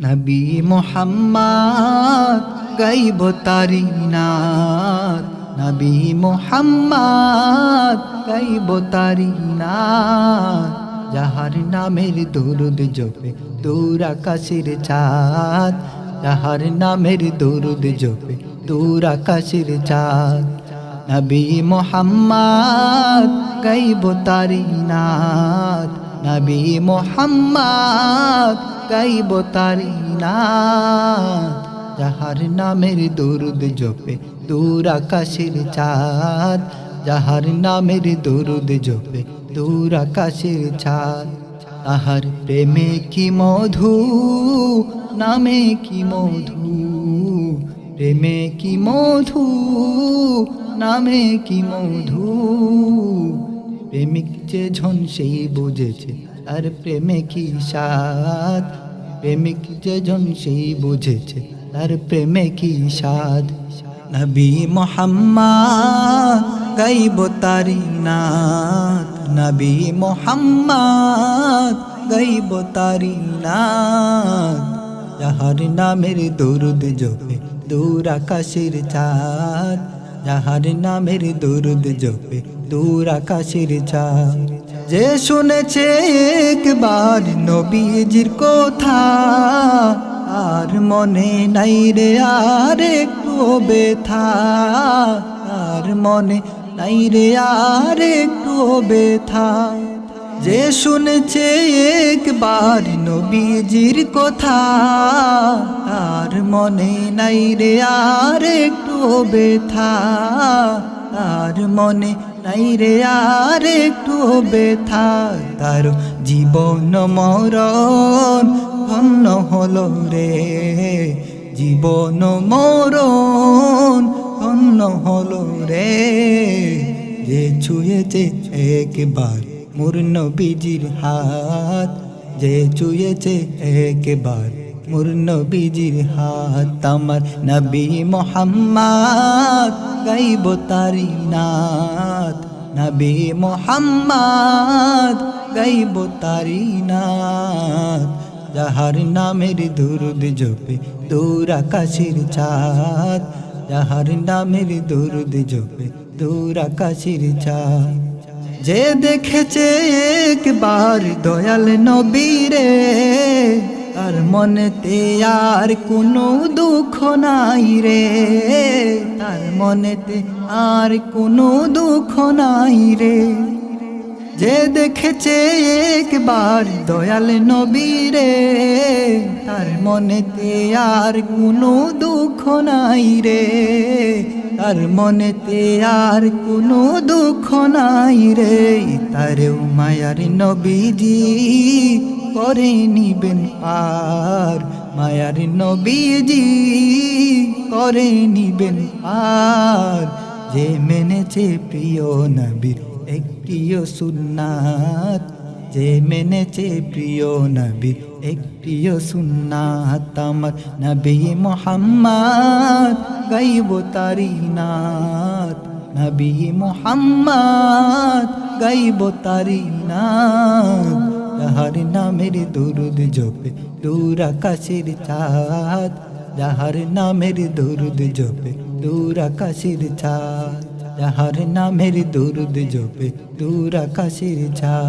নবী মোহাম্মদ, গাইব তারি নাত। নবী মোহাম্মদ, গাইব তারি নাত। যাহার নামের দরুদ জপে দূর আকাশের চাঁদ। যাহার নামের দরুদ জপে দূর আকাশের চাঁদ। নবী মোহাম্মদ, গাইব তারি নাত। নবী মোহাম্মদ গাইব তারি নাত যাহার নামের দরুদ জপে দূর আকাশের চাঁদ যাহার নামের দরুদ জপে দূর আকাশের ছাদ। তাহার প্রেমে কি মধু, নামে কি মধু? প্রেমে কি মধু, নামে কি মধু? প্রেমিক যে ঝন সেই বুঝেছে আর প্রেমে কি সাদ প্রেমিক যে জন সেই বুঝেছে, তার প্রেমে কি সাদ নবী মোহাম্মদ গাইব তারি নাত নবী মোহাম্মদ গাইব তারি নাত যাহার নামের দরুদ জপে দূর আকাশের চাঁদ যাহার নামের দরুদ জপে দূর আকাশের চাঁদ যে শুনেছে একবার নবীজির কথা, আর মনে নাই রে আর একটু বেথা আর মনে নাই রে আর একটু বেথা যে শুনেছে একবার নবীজির কথা, আর মনে নাই রে আর একটু বেথা আর মনে নাই রে আর একটু বেথা তার জীবন মরণ ধন্য হলো রে, জীবন মরণ ধন্য হলো রে। যে ছুঁয়েছে একবার মোর নবীজির হাত, যে ছুঁয়েছে একবার মোর নবীজির হাত আমার নবী মোহাম্মদ, গাইব তারি নাত। নবী মোহাম্মদ, গাইব তারি নাত। যাহার নামের দুরুদ জপে দূর আকাশের চাঁদ যাহার নামের দুরুদ জপে দূর আকাশের চাঁদ যে দেখেছে একবার দয়াল নবীরে তার মনেতে আর কোনো দুঃখ নাই রে। তার মনেতে আর কোনো দুঃখ নাই রে। যে দেখেছে একবার দয়াল নবীরে তার মনেতে আর কোনো দুঃখ নাই রে। তার মনেতে আর কোনো দুঃখ নাই রে। তারেও মায়ার নবীজি করে নিবেন পার। মায়ার নবীজি করে নিবেন পার। যে মেনেছে প্রিয় নবীর একটিও সুন্নাত, যে মেনেছে প্রিয় নবীর একটিও সুন্নাত। আমার নবী মোহাম্মদ গাইব তারি নাত নবী মোহাম্মদ গাইব তারি নাত যাহার নামের দরুদ জপে দূর আকাশের চাঁদ যাহার নামের দরুদ জপে দূর আকাশের চাঁদ যাহার নামের দরুদ জপে দূর আকাশের চাঁদ